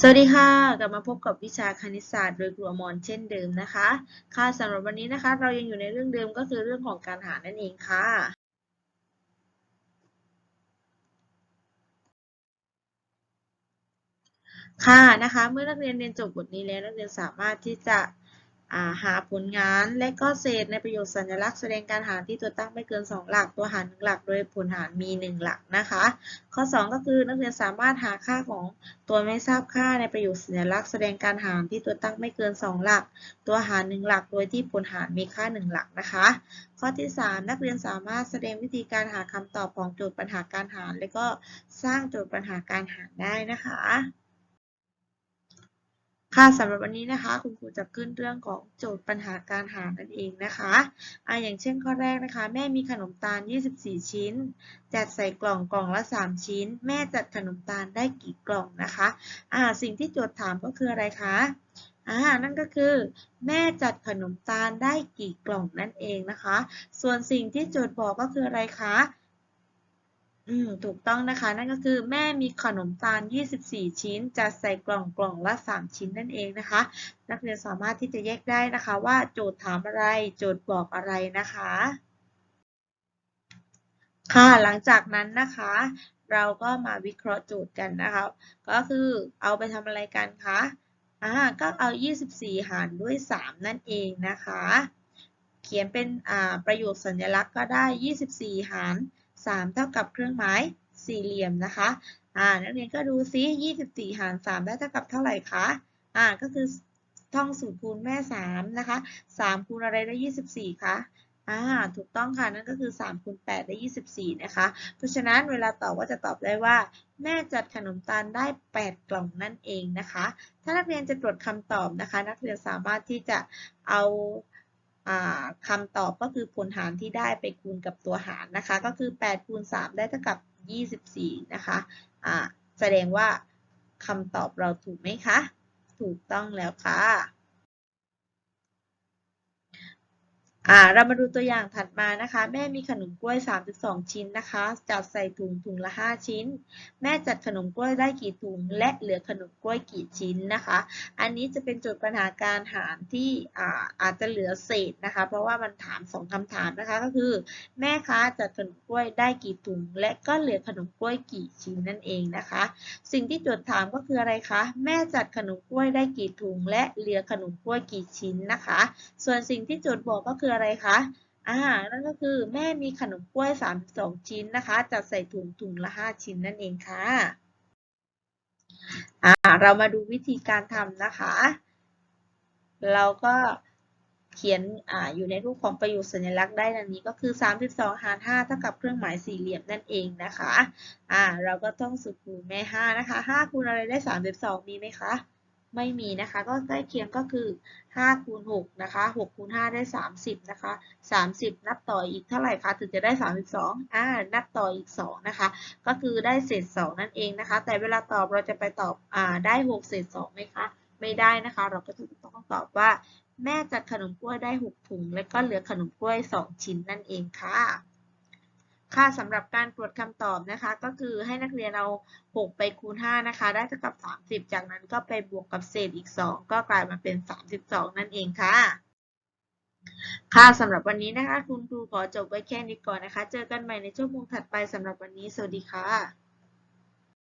สวัสดีค่ะ กลับมาพบกับวิชาคณิตศาสตร์โดยครูอมรเช่นเดิมนะคะ ค่ะสำหรับวันนี้นะคะ เรายังอยู่ในเรื่องเดิมก็คือเรื่องของการหานั่นเองค่ะ ค่ะนะคะ เมื่อนักเรียนเรียนจบบทนี้แล้วนักเรียนสามารถที่จะ หาผลงานและก็เศษในประโยคสัญลักษณ์แสดงการหารที่ตัวตั้งไม่เกิน 2 หลัก ตัวหาร1หลัก โดยผลหารมี 1 หลักนะคะ ข้อ 2 ก็คือนักเรียนสามารถหาค่าของตัวไม่ทราบค่าในประโยคสัญลักษณ์แสดงการหารที่ตัวตั้งไม่เกิน 2 หลัก ตัวหาร 1 หลัก โดยที่ผลหารมีค่า 1 หลักนะคะ ข้อที่ 3 นักเรียนสามารถแสดงวิธีการหาคำตอบของโจทย์ปัญหาการหาร และก็สร้างโจทย์ปัญหาการหารได้นะคะ ค่ะสำหรับวันนี้นะคะ คุณครูจะขึ้นเรื่องของโจทย์ปัญหาการหารนั่นเองนะคะอ่าอย่างเช่นข้อแรกนะคะ แม่มีขนมตาล 24 ชิ้น จัดใส่กล่องกล่องละ 3 ชิ้น แม่จัดขนมตาลได้กี่กล่องนะคะอ่าสิ่งที่โจทย์ถามก็คืออะไรคะอ่านั่นก็คือ แม่จัดขนมตาลได้กี่กล่องนั่นเองนะคะ ส่วนสิ่งที่โจทย์บอกก็คืออะไรคะ อืมถูกต้องนะคะ นั่นก็คือแม่มีขนมตาล 24 ชิ้น จะใส่กล่องกล่องละ 3 ชิ้นนั่นเองนะคะ นักเรียนสามารถที่จะแยกได้นะคะว่าโจทย์ถามอะไร โจทย์บอกอะไรนะคะ ค่ะ หลังจากนั้นนะคะ เราก็มาวิเคราะห์โจทย์กันนะคะ ก็คือเอาไปทำอะไรกันคะ อ่า ก็เอา 24 หารด้วย 3 นั่นเองนะคะ เขียนเป็น อ่า ประโยคสัญลักษณ์ก็ได้ 24 หาร3 เท่ากับเครื่องหมายสี่เหลี่ยมนะคะอ่านักเรียนก็ดูซิ24 หาร 3 ได้เท่ากับเท่าไหร่คะอ่าก็คือท่องสูตรคูณแม่ 3 นะคะ 3 คูณอะไรได้ 24คะอ่าถูกต้องค่ะ นั่นก็คือ3คูณ8ได้ 24 นะคะ เพราะฉะนั้นเวลาตอบก็จะตอบได้ว่า แม่จัดขนมตาลได้ 8 กล่องนั่นเองนะคะ ถ้านักเรียนจะตรวจคำตอบนะคะ นักเรียนสามารถที่จะเอา คำตอบก็คือผลหารที่ได้ไปคูณกับตัวหารนะคะ ก็คือ8คูณ3ได้เท่ากับ 24 นะคะะแสดงว่าคำตอบเราถูกไหมคะ ถูกต้องแล้วค่ะ อ่าเรามาดูตัวอย่างถัดมานะคะ แม่มีขนมกล้วย 32 ชิ้นนะคะ จัดใส่ถุงถุงละ 5 ชิ้น แม่จัดขนมกล้วยได้กี่ถุง และเหลือขนมกล้วยกี่ชิ้นนะคะ อันนี้จะเป็นโจทย์ปัญหาการหารที่อ่าอาจจะเหลือเศษนะคะ เพราะว่ามันถาม 2คำถามนะคะก็คือ แม่คะจัดขนมกล้วยได้กี่ถุง และก็เหลือขนมกล้วยกี่ชิ้นนั่นเองนะคะ สิ่งที่โจทย์ถามก็คืออะไรคะแม่จัดขนมกล้วยได้กี่ถุง และเหลือขนมกล้วยกี่ชิ้นนะคะ ส่วนสิ่งที่โจทย์บอกก็คืออะไรคะ อ่า นั่นก็คือแม่มีขนมกล้วย 32 ชิ้นนะคะ จัดใส่ถุงถุงละ 5 ชิ้นนั่นเองค่ะ อ่า เรามาดูวิธีการทำนะคะ เราก็เขียนอ่าอยู่ในรูปของประโยคสัญลักษณ์ได้ดังนี้ก็คือ 32 หาร 5 เท่ากับเครื่องหมายสี่เหลี่ยมนั่นเองนะคะ อ่า เราก็ต้องสูตรคูณแม่ 5 นะคะ 5 คูณอะไรได้ 32 มีไหมคะ ไม่มีนะคะ ก็ใกล้เคียงก็คือ5คูณ6นะคะ6คูณ5ได้ 30นะคะ30 นับต่ออีกเท่าไหร่คะถึงจะได้ 32อ่านับต่ออีก 2 นะคะ ก็คือได้เศษ 2 นั่นเองนะคะ แต่เวลาตอบเราจะไปตอบอ่าได้ 6 เศษ2ไหมคะไม่ได้นะคะ เราก็จะต้องตอบว่า แม่จัดขนมกล้วยได้ 6 ถุง และก็เหลือขนมกล้วย 2 ชิ้นนั่นเองค่ะ ค่ะสำหรับการตรวจคำตอบนะคะ ก็คือให้นักเรียนเอา 6 ไปคูณ 5 นะคะ ได้เท่ากับ 30 จากนั้นก็ไปบวกกับเศษอีก 2 ก็กลายมาเป็น 32 นั่นเองค่ะ ค่ะสำหรับวันนี้นะคะ คุณครูขอจบไว้แค่นี้ก่อนนะคะ เจอกันใหม่ในชั่วโมงถัดไปสำหรับวันนี้ สวัสดีค่ะ